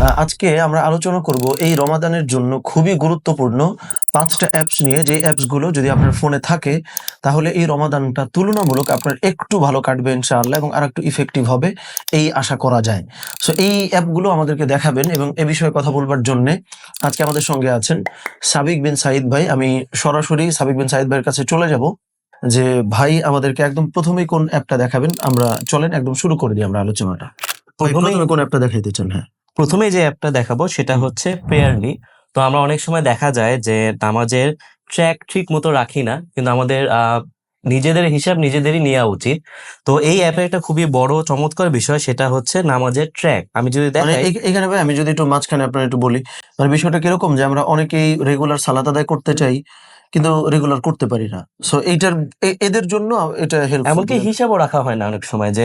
আজকে আমরা আলোচনা করব এই রমাদানের জন্য খুবই গুরুত্বপূর্ণ পাঁচটা অ্যাপস নিয়ে। যে অ্যাপসগুলো যদি আপনার ফোনে থাকে তাহলে এই রমাদানটা তুলনামূলক আপনার একটু ভালো কাটবে ইনশাআল্লাহ এবং আর একটু ইফেক্টিভ হবে এই আশা করা যায়। সো এই অ্যাপগুলো আমাদেরকে দেখাবেন এবং এ বিষয়ে কথা বলবার জন্যে আজকে আমাদের সঙ্গে আছেন সাবিক বিন সাইদ ভাই। আমি সরাসরি সাবিক বিন সাইদ ভাইয়ের কাছে চলে যাব যে ভাই আমাদেরকে একদম প্রথমেই কোন অ্যাপটা দেখাবেন? আমরা চলেন একদম শুরু করে দিই আমরা আলোচনাটা। প্রথমে কোন অ্যাপটা দেখাইতে চান? হ্যাঁ। প্রথমে যে অ্যাপটা দেখাবো সেটা হচ্ছে প্রেয়ারলি তো আমরা অনেক সময় দেখা যায় যে নামাজের ট্র্যাক ঠিক মতো রাখি না কিন্তু আমাদের আহ, নিজেদের হিসাব নিজেদেরই নেওয়া উচিত। তো এই অ্যাপের একটা খুবই বড় চমৎকার বিষয় সেটা হচ্ছে নামাজের ট্র্যাক আমি যদি মানে দেখাই এখানে ভাই আমি যদি একটু মাঝখানে আপনার একটু বলি মানে বিষয়টা কীরকম যে আমরা অনেকেই রেগুলার সালাত আদায় করতে চাই কিন্তু রেগুলার করতে পারি না। সো এইটার এদের জন্য এটা হেল্প এমনকি হিসাবও রাখা হয় না অনেক সময় যে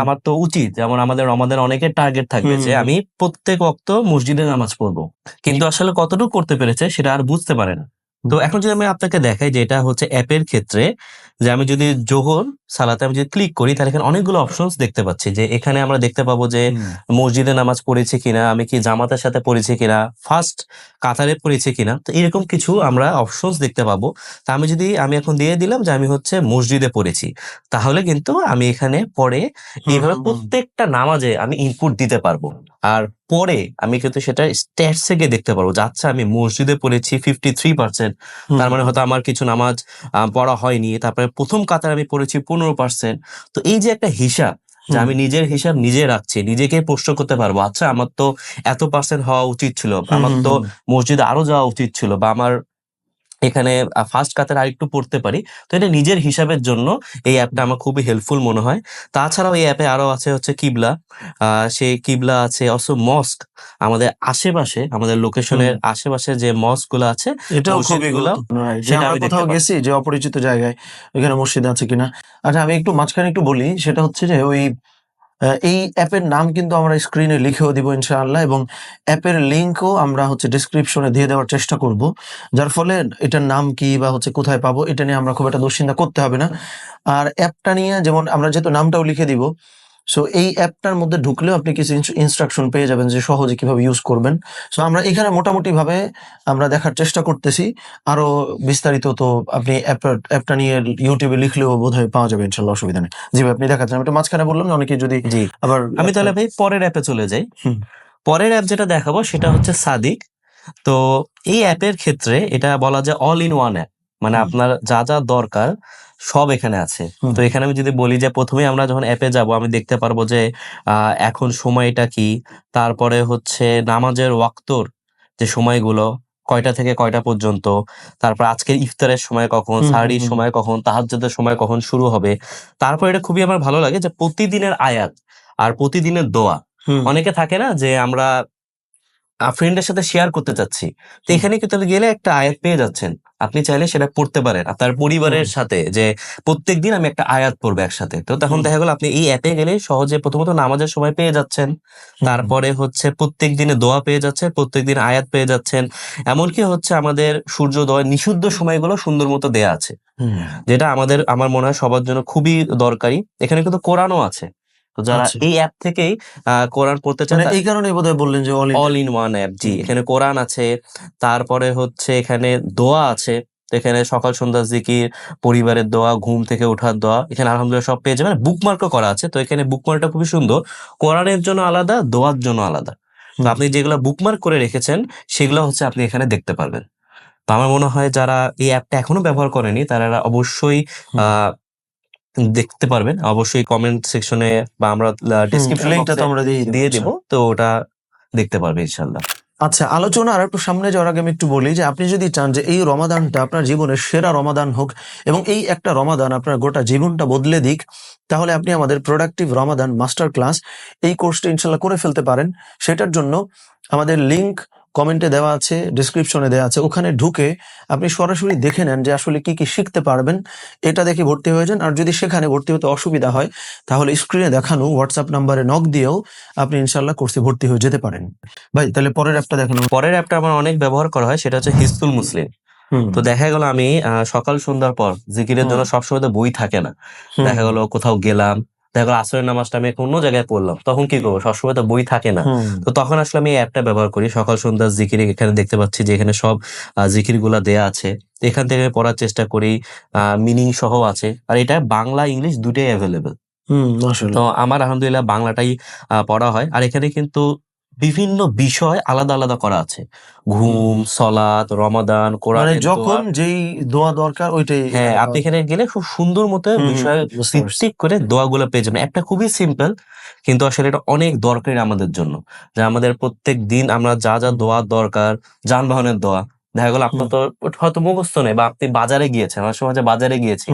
আমার তো উচিত। যেমন আমাদের আমাদের অনেকের টার্গেট থাকবে যে আমি প্রত্যেক অক্ত মসজিদে নামাজ পড়ব। কিন্তু আসলে কতটুকু করতে পেরেছে সেটা আর বুঝতে পারে না। তো এখন যদি আমি আপনাকে দেখাই যে এটা হচ্ছে অ্যাপের ক্ষেত্রে যে আমি যদি জোহর সালাতে আমি যদি ক্লিক করি তাহলে এখানে অনেকগুলো অপশনস দেখতে পাচ্ছি। যে এখানে আমরা দেখতে পাবো যে মসজিদে নামাজ পড়েছি কিনা আমি কি জামাতের সাথে পড়েছি কিনা ফার্স্ট কাতারে পড়েছি কিনা তো এরকম কিছু আমরা অপশনস দেখতে পাবো। তা আমি যদি আমি এখন দিয়ে দিলাম যে আমি হচ্ছে মসজিদে পড়েছি তাহলে কিন্তু আমি এখানে পরে এইভাবে। প্রত্যেকটা নামাজে আমি ইনপুট দিতে পারব। আর পরে আমি কিন্তু সেটা স্ট্যাটস থেকে দেখতে পারব যে আচ্ছা আমি মসজিদে পড়েছি ফিফটি থ্রি পার্সেন্ট তার মানে হয়তো আমার কিছু নামাজ পড়া হয়নি। তারপরে প্রথম কাতার আমি পড়েছি পনেরো পার্সেন্ট তো এই যে একটা হিসাব যে আমি নিজের হিসাব নিজে রাখছি নিজেকে প্রশ্ন করতে পারব আচ্ছা আমার তো এত পার্সেন্ট হওয়া উচিত ছিল আমার তো মসজিদে আরও যাওয়া উচিত ছিল বা আমার এখানে ফার্স্ট কাতার আরেকটু পড়তে পারি। তো এটা নিজের হিসাবের জন্য এই অ্যাপটা আমার খুবই হেল্পফুল মনে হয়। তাছাড়াও এই অ্যাপে আরও আছে হচ্ছে কিবলা। সেই কিবলা আছে অলসো মস্ক আমাদের আশেপাশে আমাদের লোকেশনের আশেপাশে যে মস্কগুলো আছে এটাও খুবই সেটা আমি কোথাও গেছি যে অপরিচিত জায়গায় এখানে মসজিদ আছে কিনা। আচ্ছা আমি একটু মাঝখানে একটু বলি সেটা হচ্ছে যে ওই এই অ্যাপের নাম কিন্তু আমরা স্ক্রিনে লিখেও দিব ইনশাআল্লাহ এবং অ্যাপের লিঙ্কও আমরা হচ্ছে ডিসক্রিপশনে দিয়ে দেওয়ার চেষ্টা করব। যার ফলে এটার নাম কি বা হচ্ছে কোথায় পাবো এটা নিয়ে আমরা খুব একটা দুশ্চিন্তা করতে হবে না। আর অ্যাপটা নিয়ে যেমন আমরা যেহেতু নামটাও লিখে দিব সো এই অ্যাপটার মধ্যে ঢুকলেও আপনি কিছু ইনস্ট্রাকশন পেয়ে যাবেন যে সহজে কীভাবে ইউজ করবেন। সো আমরা এখানে মোটামুটি ভাবে আমরা দেখার চেষ্টা করতেছি। আরও বিস্তারিত তো আপনি অ্যাপটা- অ্যাপটা নিয়ে ইউটিউবে লিখলেও বোধহয় পাওয়া যাবে ইনশাল্লাহ অসুবিধা নেই। জি আপনি দেখাচ্ছেন। আমি একটু মাঝখানে বললাম না অনেকে যদি জি। আবার আমি তাহলে ভাই পরের অ্যাপে চলে যাই। হুম। পরের অ্যাপ যেটা দেখাবো সেটা হচ্ছে সাদিক। তো এই অ্যাপের ক্ষেত্রে এটা বলা যায় অল ইন ওয়ান অ্যাপ মানে আপনার যা যা দরকার সব এখানে আছে। তো এখানে আমি যদি বলি যে প্রথমে আমরা যখন অ্যাপে যাব আমি দেখতে পারব যে এখন সময়টা কি? তারপরে হচ্ছে নামাজের ওয়াক্তর যে সময়গুলো কয়টা থেকে কয়টা পর্যন্ত? তারপর আজকের ইফতারের সময় কখন? সাহারির সময় কখন? তাহাজ্জুদের সময় কখন শুরু হবে? তারপর এটা খুবই আমার ভালো লাগে যে প্রতিদিনের আয়াত আর প্রতিদিনের দোয়া। অনেকে থাকে না যে আমরা ফ্রেন্ডের সাথে শেয়ার করতে চাচ্ছি। তো এখানে কিন্তু গেলে একটা আয়াত পেয়ে যাচ্ছেন। আপনি চাইলে সেটা পড়তে পারেন। আপনার পরিবারের সাথে যে প্রত্যেকদিন আমি একটা আয়াত পড়ব একসাথে। তো তখন দেখা গেল আপনি এই অ্যাপে গেলে সহজে প্রথমত নামাজের সময় পেয়ে যাচ্ছেন। তারপরে হচ্ছে প্রত্যেক দিনে দোয়া পেয়ে যাচ্ছেন প্রত্যেক দিন আয়াত পেয়ে যাচ্ছেন। এমনকি হচ্ছে আমাদের সূর্যোদয় নিষিদ্ধ সময়গুলো সুন্দর মতো দেয়া আছে। যেটা আমাদের আমার মনে হয় সবার জন্য খুবই দরকারি। এখানে কিন্তু কোরআনও আছে। তো যারা আচ্ছা। এই অ্যাপ থেকেই কোরআন পড়তে চান মানে এই কারণে বোধহয় বললেন যে অল ইন ওয়ান অ্যাপ জি। এখানে কোরআন আছে তারপরে হচ্ছে এখানে দোয়া আছে এখানে সকাল সন্ধ্যা জিকির পরিবারের দোয়া ঘুম থেকে ওঠার দোয়া এখানে আলহামদুলিল্লাহ সব পেয়ে যাবেন। বুকমার্কও করা আছে তো এখানে বুকমার্কটা খুবই সুন্দর। কোরআনের জন্য আলাদা দোয়ার জন্য আলাদা। তো আপনি যেগুলো বুকমার্ক করে রেখেছেন সেগুলো হচ্ছে আপনি এখানে দেখতে পারবেন। তো আমার মনে হয় যারা এই অ্যাপটা এখনও ব্যবহার করেনি তারা অবশ্যই আহ দেখতে পারবেন। অবশ্যই কমেন্ট সেকশনে বা আমরা ডিসক্রিপশন লিঙ্কটা তো আমরা দিয়ে দিব তো ওটা দেখতে পারবে ইনশাল্লাহ আচ্ছা আলোচনা আর একটু সামনে যাওয়ার আগে আমি একটু বলি যে আপনি যদি চান যে এই রমাদানটা আপনার জীবনের সেরা রমাদান হোক এবং এই একটা রমাদান আপনার গোটা জীবনটা বদলে দিক তাহলে আপনি আমাদের প্রোডাক্টিভ রমাদান মাস্টার ক্লাস এই কোর্সটা ইনশাল্লাহ করে ফেলতে পারেন। সেটার জন্য আমাদের লিংক কমেন্টে দেওয়া আছে ডিসক্রিপশনে দেওয়া আছে ওখানে ঢুকে আপনি সরাসরি দেখে নেন যে আসলে কি কি শিখতে পারবেন। এটা দেখে ভর্তি হয়ে যান আর যদি সেখানে ভর্তি হতে অসুবিধা হয় তাহলে স্ক্রিনে দেখানো হোয়াটসঅ্যাপ নাম্বারে নক দিয়েও আপনি ইনশাল্লাহ কোর্সে ভর্তি হয়ে যেতে পারেন। ভাই তাহলে পরের অ্যাপটা দেখানো পরের অ্যাপটা আমার অনেক ব্যবহার করা হয় সেটা হচ্ছে হিসতুল মুসলিম তো দেখা গেল আমি সকাল সন্ধ্যার পর জিকিরের জন্য সবসময় তো বই থাকে না। দেখা গেল কোথাও গেলাম দেখা আসরের নামাজটা আমি অন্য জায়গায় পড়লাম। তখন কি করব? সবসময় তো বই থাকে না। তো তখন আসলে আমি অ্যাপটা ব্যবহার করি। সকাল সন্ধ্যা জিকির এখানে দেখতে পাচ্ছি যে এখানে সব জিকিরগুলা দেয়া আছে। এখান থেকে পড়ার চেষ্টা করি। মিনিং সহ আছে। আর এটা বাংলা ইংলিশ দুটাই অ্যাভেলেবেল। তো আমার আলহামদুলিল্লাহ বাংলাটাই আহ, পড়া হয়। আর এখানে কিন্তু বিভিন্ন বিষয় আলাদা আলাদা করা আছে। ঘুম সলাদ রমাদান মানে কোরআন যখন যেই দোয়া দরকার ওইটাই হ্যাঁ আপনি এখানে গেলে খুব সুন্দর মতো বিষয় সিপস্টিক করে দোয়াগুলো পেয়ে যাবেন। একটা খুবই সিম্পল কিন্তু আসলে এটা অনেক দরকারি আমাদের জন্য। যে আমাদের প্রত্যেক দিন আমরা যা যা দোয়া দরকার যানবাহনের দোয়া দেখা গেল আপনার তো হয়তো মুখস্থ নেই বা আপনি বাজারে গিয়েছেন অনেক সময় বাজারে গিয়েছি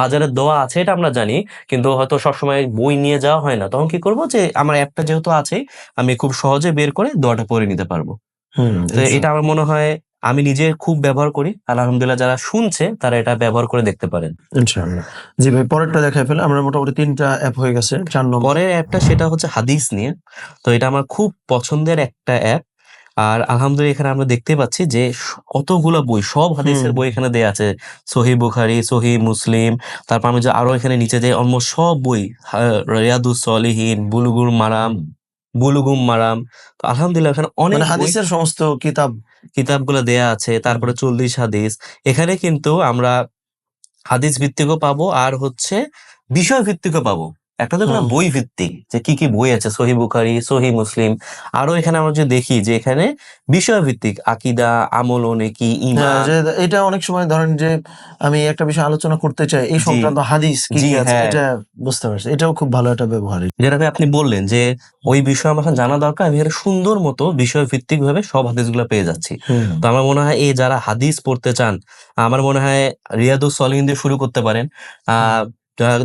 বাজারে দোয়া আছে এটা আমরা জানি কিন্তু হয়তো সবসময় বই নিয়ে যাওয়া হয় না। তখন কি করব যে আমার অ্যাপটা যেহেতু আছে আমি খুব সহজে বের করে দোয়াটা পড়ে নিতে পারব। এটা আমার মনে হয় আমি নিজে খুব ব্যবহার করি। আলহামদুলিল্লাহ যারা শুনছে তারা এটা ব্যবহার করে দেখতে পারেন। ইনশাআল্লাহ জি ভাই পরেরটা দেখাই ফেলে। আমরা মোটামুটি তিনটা অ্যাপ হয়ে গেছে চার নম্বর। পরের অ্যাপটা সেটা হচ্ছে হাদিস নিয়ে। তো এটা আমার খুব পছন্দের একটা অ্যাপ। আর আলহামদুলিল্লাহ এখানে আমরা দেখতে পাচ্ছি যে কতগুলো বই সব হাদিসের বই এখানে দেয়া আছে। সহি বুখারি সহি মুসলিম তারপর আমি যে আরও এখানে নিচে যে অলমোস্ট সব বই রিয়াদুস সলিহিন বুলুগুম মারাম বুলুগুম মারাম। তো আলহামদুলিল্লাহ এখানে অনেক মানে হাদিসের সমস্ত কিতাব। কিতাবগুলো দেয়া আছে তারপরে চল্লিশ হাদিস। এখানে কিন্তু আমরা হাদিস ভিত্তিকও পাবো আর হচ্ছে বিষয় ভিত্তিকও পাবো। একটা তো। বই ভিত্তিক যে কি কি বই আছে সহি বুখারি সহি মুসলিম। আরও এখানে আমরা যে দেখি যে এখানে বিষয় ভিত্তিক আকিদা আমল যে এটা অনেক সময় ধরেন যে আমি একটা বিষয় আলোচনা করতে চাই এই সংক্রান্ত হাদিস কি আছে হ্যাঁ। এটা বুঝতে পারছি। এটাও খুব ভালো একটা ব্যবহার। যেটাকে আপনি বললেন যে ওই বিষয় আমার এখন জানা দরকার আমি এখানে সুন্দর মতো বিষয় ভিত্তিক ভাবে সব হাদিস হাদিসগুলো পেয়ে যাচ্ছি। তো আমার মনে হয় এই যারা হাদিস পড়তে চান আমার মনে হয় রিয়াদুস সলিহিন দিয়ে শুরু করতে পারেন। আহ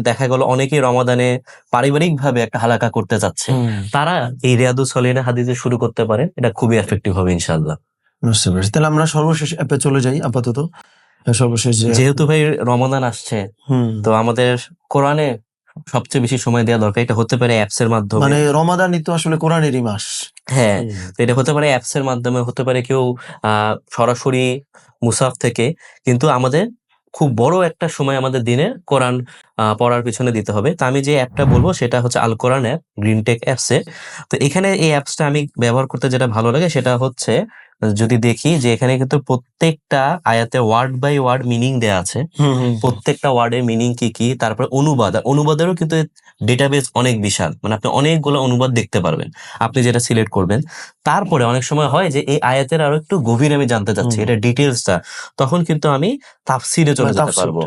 দেখা গেল অনেকেই রমাদানে পারিবারিক ভাবে একটা হালাকা করতে চাচ্ছে তারা এই রিয়াদুস সলিহিনের হাদিসে শুরু করতে পারে এটা খুবই এফেক্টিভ হবে ইনশাল্লাহ বুঝতে পারছি। তাহলে আমরা সর্বশেষ অ্যাপে চলে যাই আপাতত। সর্বশেষ যেহেতু ভাই রমাদান আসছে তো আমাদের কোরআনে সবচেয়ে বেশি সময় দেওয়া দরকার এটা হতে পারে অ্যাপস এর মাধ্যমে। মানে রমাদানই তো আসলে কোরআনেরই মাস। হ্যাঁ তো এটা হতে পারে অ্যাপস এর মাধ্যমে হতে পারে কেউ আহ সরাসরি মুসাফ থেকে কিন্তু আমাদের খুব বড় একটা সময় আমাদের দিনে কোরআন পড়ার পিছনে দিতে হবে। তো আমি যে অ্যাপটা বলব সেটা হচ্ছে আল কোরআন অ্যাপ গ্রিনটেক অ্যাপসে তো এখানে এই অ্যাপসটা আমি ব্যবহার করতে যেটা ভালো লাগে সেটা হচ্ছে যদি দেখি যে এখানে কিন্তু প্রত্যেকটা আয়াতে ওয়ার্ড বাই ওয়ার্ড মিনিং দেয়া আছে। প্রত্যেকটা ওয়ার্ডের মিনিং কি কি? তারপরে অনুবাদ। আর অনুবাদেরও কিন্তু ডেটাবেস অনেক বিশাল। মানে আপনি অনেকগুলো অনুবাদ দেখতে পারবেন। আপনি যেটা সিলেক্ট করবেন। তারপরে অনেক সময় হয় যে এই আয়াতের আরও একটু গভীর আমি জানতে চাচ্ছি। এটা ডিটেলসটা তখন কিন্তু আমি তাফসিরে চলে মানে যেতে পারব।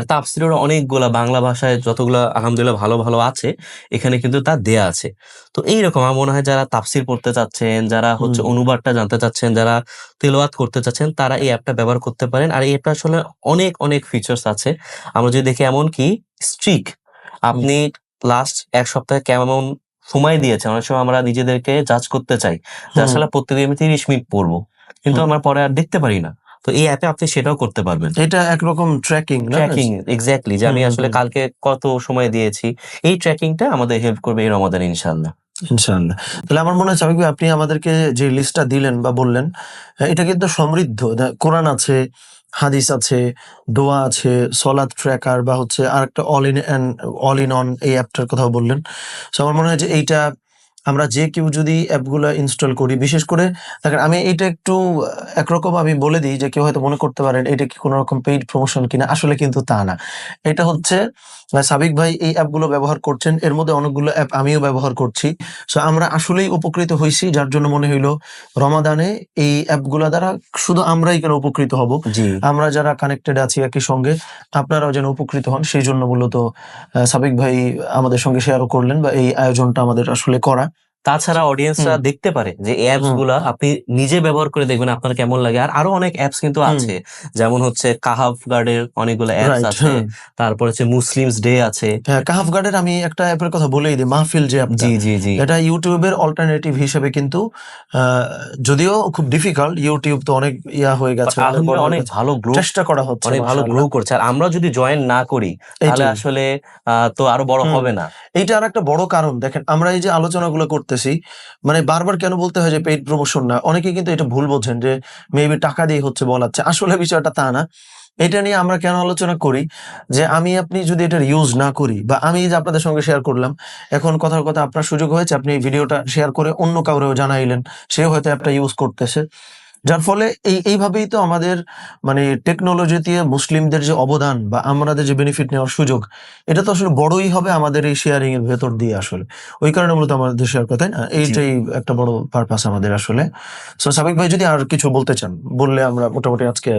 আর তাফসিরের অনেকগুলা বাংলা ভাষায় যতগুলো আলহামদুলিল্লাহ ভালো ভালো আছে এখানে কিন্তু তা দেয়া আছে। তো এইরকম আমার মনে হয় যারা তাফসির পড়তে চাচ্ছেন যারা হচ্ছে অনুবাদটা জানতে চাচ্ছেন যারা তেলাওয়াত করতে চাচ্ছেন তারা এই অ্যাপটা ব্যবহার করতে পারেন। আর এই অ্যাপটা আসলে অনেক অনেক ফিচার্স আছে। আমরা যদি দেখি এমন কি স্ট্রিক আপনি লাস্ট এক সপ্তাহে কেমন সময় দিয়েছেন? অনেক সময় আমরা নিজেদেরকে জাজ করতে চাই। যে। আসলে প্রত্যেকদিন আমি তিরিশ মিনিট পড়ব। কিন্তু। আমরা পরে আর দেখতে পারি না। তো এই অ্যাপে আপনি সেটাও করতে পারবেন। এটা একরকম ট্র্যাকিং ট্র্যাকিং এক্স্যাক্টলি যে আমি আসলে কালকে কত সময় দিয়েছি এই ট্র্যাকিংটা আমাদের হেল্প করবে এই রমাদান ইনশাল্লাহ ইনশাআল্লাহ। তাহলে আমার মনে সাবিক আপনি আমাদেরকে যে লিস্টটা দিলেন বা বললেন এটা কিন্তু সমৃদ্ধ। কোরআন আছে হাদিস আছে দোয়া আছে সলাদ ট্র্যাকার বা হচ্ছে আরেকটা all in all in on এই অ্যাপটার কথা বললেন। তো আমার মনে হয় যে এইটা আমরা যে কেউ যদি অ্যাপগুলো ইনস্টল করি বিশেষ করে দেখেন আমি এটা একটু একরকম আমি বলে দিই যে কেউ হয়তো মনে করতে পারেন এটা কি কোনো রকম পেইড প্রমোশন কিনা আসলে কিন্তু তা না। এটা হচ্ছে সাবিক ভাই এই অ্যাপগুলো ব্যবহার করছেন এর মধ্যে অনেকগুলো অ্যাপ আমিও ব্যবহার করছি। সো আমরা আসলেই উপকৃত হয়েছি যার জন্য মনে হইল রমাদানে এই অ্যাপগুলো দ্বারা শুধু আমরাই কেন উপকৃত হব? জি। আমরা যারা কানেক্টেড আছি একই সঙ্গে আপনারাও যেন উপকৃত হন। সেই জন্য মূলত সাবিক ভাই আমাদের সঙ্গে শেয়ারও করলেন বা এই আয়োজনটা আমাদের আসলে করা। তাছাড়া অডিয়েন্সরা হুম। দেখতে পারে যে অ্যাপসগুলা আপনি নিজে ব্যবহার করে দেখবেন আপনার কেমন লাগে। আর আরও অনেক অ্যাপস কিন্তু আছে। যেমন হচ্ছে কাহাফ গার্ডের অনেকগুলো অ্যাপস আছে। তারপর হচ্ছে মুসলিমস ডে আছে। হ্যাঁ কাহাফ গার্ডের আমি একটা অ্যাপের কথা বলেই দিই মাহফিল যে অ্যাপটা জি জি জি। এটা ইউটিউবের অল্টারনেটিভ হিসেবে কিন্তু যদিও খুব ডিফিকাল্ট ইউটিউব তো অনেক ইয়া হয়ে গেছে অনেক ভালো গ্রো চেষ্টা করা হচ্ছে অনেক ভালো গ্রো করছে। আর আমরা যদি জয়েন না করি তাহলে আসলে আহ, তো আরও বড় হবে না। এইটা আর একটা বড় কারণ দেখেন আমরা এই যে আলোচনাগুলো করতে করতেছি। মানে বারবার কেন বলতে হয় যে পেইড প্রমোশন না? অনেকে কিন্তু এটা ভুল বোঝেন যে মেবি টাকা দিয়ে হচ্ছে বলাচ্ছে। আসলে বিষয়টা তা না। এটা নিয়ে আমরা কেন আলোচনা করি? যে আমি আপনি যদি এটার ইউজ না করি বা আমি যে আপনাদের সঙ্গে শেয়ার করলাম এখন কথার কথা আপনার সুযোগ হয়েছে আপনি এই ভিডিওটা শেয়ার করে অন্য কাউরেও জানাইলেন। সে হয়তো অ্যাপটা ইউজ করতেছে। যার ফলে এই এইভাবেই তো আমাদের মানে টেকনোলজিতে মুসলিমদের যে অবদান বা আমাদের যে বেনিফিট নেওয়ার সুযোগ এটা তো আসলে বড়ই হবে আমাদের এই শেয়ারিং এর ভেতর দিয়ে আসলে। ওই কারণে মূলত আমাদের শেয়ার কথা না? এইটাই একটা বড় পারপাস আমাদের আসলে। সো সাবিক ভাই যদি আর কিছু বলতে চান বললে আমরা মোটামুটি আজকে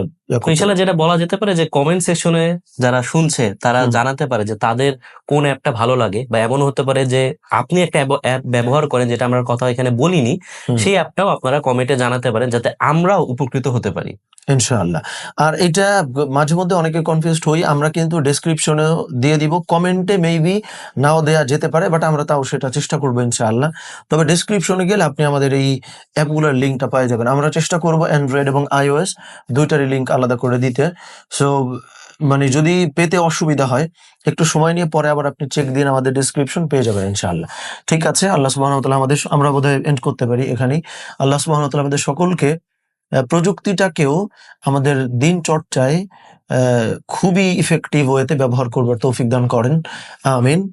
ইনশাল্লাহ যেটা বলা যেতে পারে যে কমেন্ট সেকশনে যারা শুনছে তারা জানাতে পারে যে তাদের কোন অ্যাপটা ভালো লাগে বা এমন হতে পারে যে আপনি একটা অ্যাপ ব্যবহার করেন যেটা আমরা কথা এখানে বলিনি সেই অ্যাপটাও আপনারা কমেন্টে জানাতে পারেন যাতে আমরাও উপকৃত হতে পারি। ইনশাআল্লাহ। আর এটা মাঝে মধ্যে অনেকে কনফিউজড হই আমরা কিন্তু ডেসক্রিপশনেও দিয়ে দিব। কমেন্টে মেবি নাও দেয়া যেতে পারে বাট আমরা তাও সেটা চেষ্টা করব ইনশাআল্লাহ। তবে ডেসক্রিপশনে গেলে আপনি আমাদের এই অ্যাপগুলোর লিঙ্কটা পেয়ে যাবেন। আমরা চেষ্টা করব অ্যান্ড্রয়েড এবং আইওএস দুইটারই লিঙ্ক আলাদা করে দিতে। সো মানে যদি পেতে অসুবিধা হয়, একটু সময় নিয়ে পরে আবার আপনি চেক দিন আমাদের ডেসক্রিপশন পেয়ে যাবেন ইনশাআল্লাহ। ঠিক আছে, আল্লাহ তাআলা আমাদের আমরা বোধহয় এন্ড করতে পারি এখানেই। আল্লাহ তাআলা আমাদের সকলকে প্রযুক্তিটাকেও আমাদের দিন চর্চায় খুবই ইফেক্টিভ ওয়েতে ব্যবহার করবার তৌফিক দান করেন। আমিন।